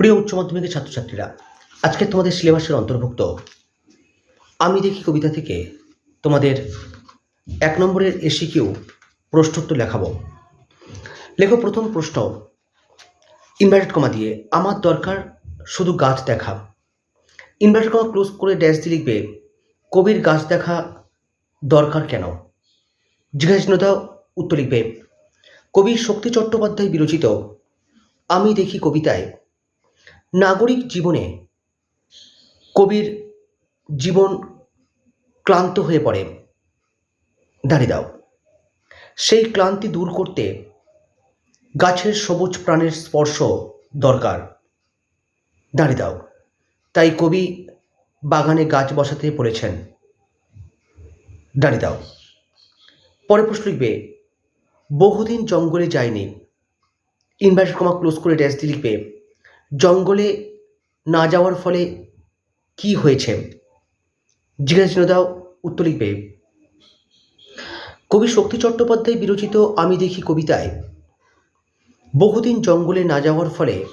প্রিয় উচ্চ মাধ্যমিকের ছাত্রছাত্রীরা, আজকে তোমাদের সিলেবাসের অন্তর্ভুক্ত। আমি দেখি কবিতা থেকে তোমাদের এক নম্বরের এসি কিউ প্রশ্নোত্তর লেখাবো। লেখো প্রথম প্রশ্ন। ইনভার্টেড কমা দিয়ে, আমার দরকার শুধু গাছ দেখা। ইনভার্টেড কমা ক্লোজ করে ড্যাশ দিয়ে লিখবে, কবির গাছ দেখা দরকার কেন? জিজ্ঞাসা উত্তর লিখবে, কবি শক্তি চট্টোপাধ্যায় বিরচিত। আমি দেখি কবিতায় নাগরিক জীবনে কবির জীবন ক্লান্ত হয়ে পড়ে। দাঁড়িয়ে দাও। সেই ক্লান্তি দূর করতে গাছের সবুজ প্রাণের স্পর্শ দরকার। দাঁড়িয়ে দাও। তাই কবি বাগানে গাছ বসাতে পড়েছেন। দাঁড়িয়ে দাও। পরে প্রশ্ন লিখবে, বহুদিন জঙ্গলে যায়নি ইনভার্টেড কমা ক্লোজ করে ড্যাশ দিয়ে লিখবে জঙ্গলে না যাওয়ার ফলে কি হয়েছে? জিজ্ঞাসা চিহ্ন দাও, উত্তর লিখবে। কবি শক্তি চট্টোপাধ্যায় বিরচিত আমি দেখি কবিতায়, বহুদিন জঙ্গলে না যাওয়ার ফলে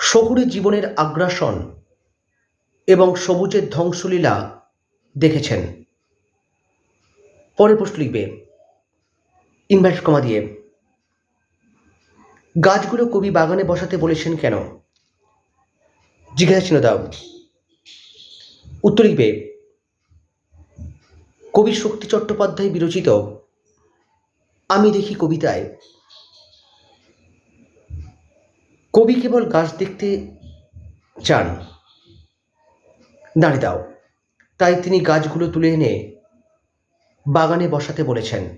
শহুরে জীবনের আগ্রাসন এবং সবুজের ধ্বংসলীলা দেখেছেন। পরের প্রশ্ন লিখবে। ইনভার্ট কমা দিয়ে। গাছগুলো কবি বাগানে বসাতে বলেছেন কেন? জিজ্ঞাসা চিহ্ন দাও। উত্তর লিখবে, কবি শক্তি চট্টোপাধ্যায় বিরচিত আমি দেখি কবিতায়। কবি কেবল গাছ দেখতে চান দাঁড়িয়ে দাও। তাই তিনি গাছগুলো তুলে এনে বাগানে বসাতে বলেছেন।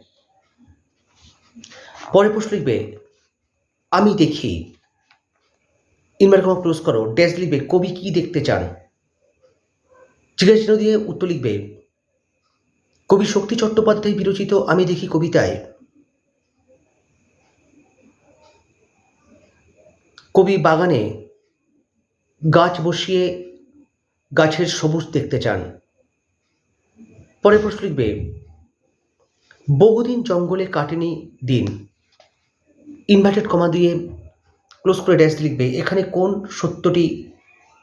পরে প্রশ্ন লিখবে আমি দেখি। ইনভার কমা ক্লোজ করো, ড্যাশ লিখবে, কবি কি দেখতে চান? জিজ্ঞাসা দিয়ে উত্তর লিখবে, কবি শক্তি চট্টোপাধ্যায় বিরচিত, আমি দেখি কবিতায়। কবি বাগানে গাছ বসিয়ে গাছের সবুজ দেখতে চান। পরে প্রশ্ন লিখবে, বহুদিন জঙ্গলে কাটেনি দিন। ইনভার্টেড কমা দিয়ে ক্লোজ করে ড্যাশ লিখবে, এখানে কোন সত্যটি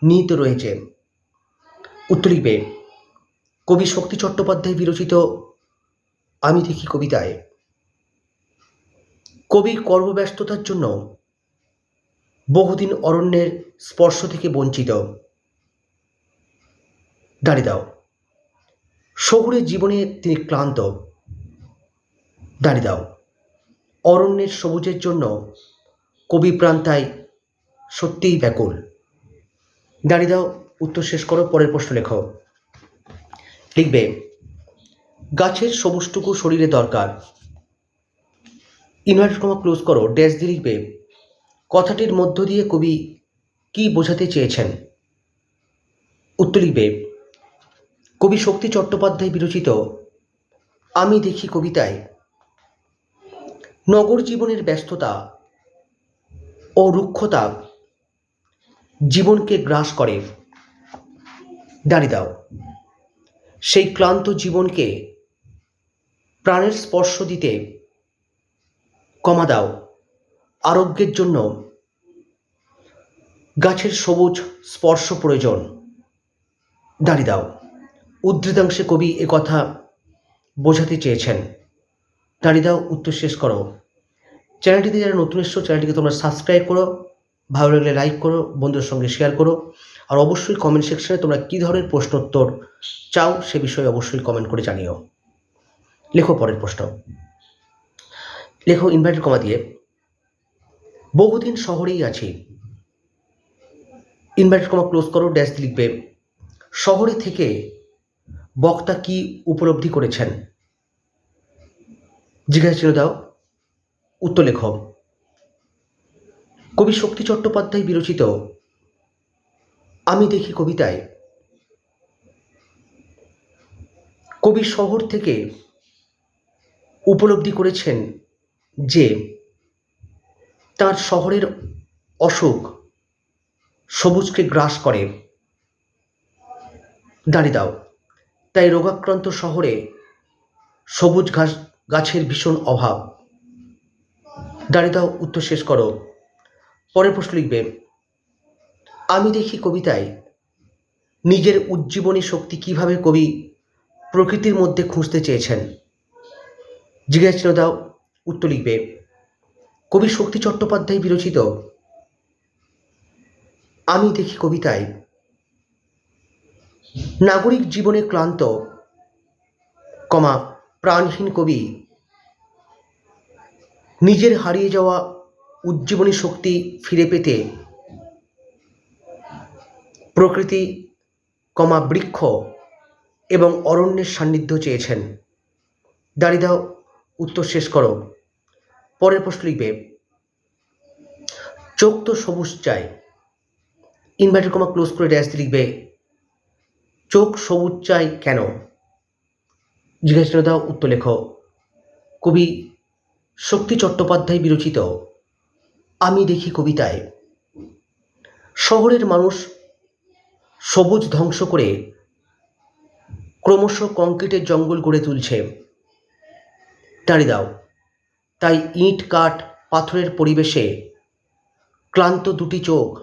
নিহিত রয়েছে? উত্তর লিখবে, কবি শক্তি চট্টোপাধ্যায় বিরচিত আমি দেখি কবিতায়। কবি কর্মব্যস্ততার জন্য বহুদিন অরণ্যের স্পর্শ থেকে বঞ্চিত। দাঁড়িয়ে দাও। শহুরে জীবনে তিনি ক্লান্ত। দাঁড়িয়ে দাও। অরণ্যের সবুজের জন্য কবি প্রান্তায় সত্যিই ব্যাকুল। দাঁড়িয়ে দাও, উত্তর শেষ করো, পরের প্রশ্ন লেখো। লিখবে, গাছের সবুজটুকু শরীরে দরকার। ইনভার্টেড কমা ক্লোজ করো, ড্যাশ দিয়ে লিখবে, কথাটির মধ্য দিয়ে কবি কি বোঝাতে চেয়েছেন? উত্তর লিখবে, কবি শক্তি চট্টোপাধ্যায় বিরচিত, আমি দেখি কবিতায় নগর জীবনের ব্যস্ততা ও রুক্ষতা জীবনকে গ্রাস করে। দাঁড়িয়ে দাও। সেই ক্লান্ত জীবনকে প্রাণের স্পর্শ দিতে কমা দাও। আরোগ্যের জন্য গাছের সবুজ স্পর্শ প্রয়োজন। দাঁড়িয়ে দাও। উদ্ধৃতাংশে কবি কথা বোঝাতে চেয়েছেন। দাঁড়িয়ে দাও, উত্তর শেষ করো। চ্যানেলটিতে যারা নতুন এসছো, চ্যানেলটিকে তোমরা সাবস্ক্রাইব করো, ভালো লাগলে লাইক করো, বন্ধুদের সঙ্গে শেয়ার করো, আর অবশ্যই কমেন্ট সেকশনে তোমরা কী ধরনের প্রশ্নোত্তর চাও সে বিষয়ে অবশ্যই কমেন্ট করে জানিও। লেখো পরের প্রশ্ন। লেখো ইনভার্টেড কমা দিয়ে, বহুদিন শহরেই আছি। ইনভার্টেড কমা ক্লোজ করো ড্যাশ লিখবে, শহরে থেকে বক্তা কি উপলব্ধি করেছেন? জিজ্ঞাসা দাও, উত্তর লেখ। কবি শক্তি চট্টোপাধ্যায় বিরচিত আমি দেখি কবিতায়, কবি শহর থেকে উপলব্ধি করেছেন যে, তার শহরের অসুখ সবুজকে গ্রাস করে। দাঁড়িয়ে দাও, তাই রোগাক্রান্ত শহরে সবুজ ঘাস গাছের ভীষণ অভাব। দাঁড়িয়ে উত্তর শেষ করো। পরের প্রশ্ন লিখবে, আমি দেখি কবিতায় নিজের উজ্জীবনী শক্তি কীভাবে কবি প্রকৃতির মধ্যে খুঁজতে চেয়েছেন? জিজ্ঞাসা দাও, উত্তর লিখবে, কবি শক্তি চট্টোপাধ্যায় বিরচিত। আমি দেখি কবিতায় নাগরিক জীবনে ক্লান্ত, কমা প্রাণহীন কবি। নিজের হারিয়ে যাওয়া উজ্জীবনী শক্তি ফিরে পেতে প্রকৃতি কমা বৃক্ষ এবং অরণ্যের সান্নিধ্য চেয়েছেন। দাঁড়িয়ে দাও উত্তর শেষ করো। পরের প্রশ্ন লিখবে, চোখ তো সবুজ চায়। ইনভার্টার কমা ক্লোজ করে ড্যাশ লিখবে, চোখ সবুজ চাই কেন? জিজ্ঞাসা দাও উত্তর কবি শক্তি চট্টোপাধ্যায় বিরচিত আমি দেখি কবিতায়। শহরের মানুষ সবুজ ধ্বংস করে ক্রমশ কংক্রিটের জঙ্গল গড়ে তুলছে। দাঁড়িয়ে দাও। তাই ইট, কাঠ, পাথরের পরিবেশে ক্লান্ত দুটি চোখ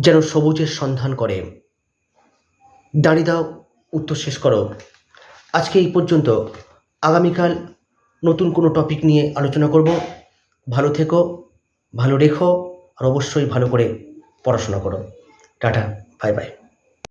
যেন সবুজের সন্ধান করে। দাঁড়িয়ে দাও, উত্তর শেষ করো। আজকে এই পর্যন্ত আগামীকাল নতুন কোনো টপিক নিয়ে আলোচনা করব। ভালো থেকো, ভালো রেখো, আর অবশ্যই ভালো করে পড়াশোনা করো। Tata bye bye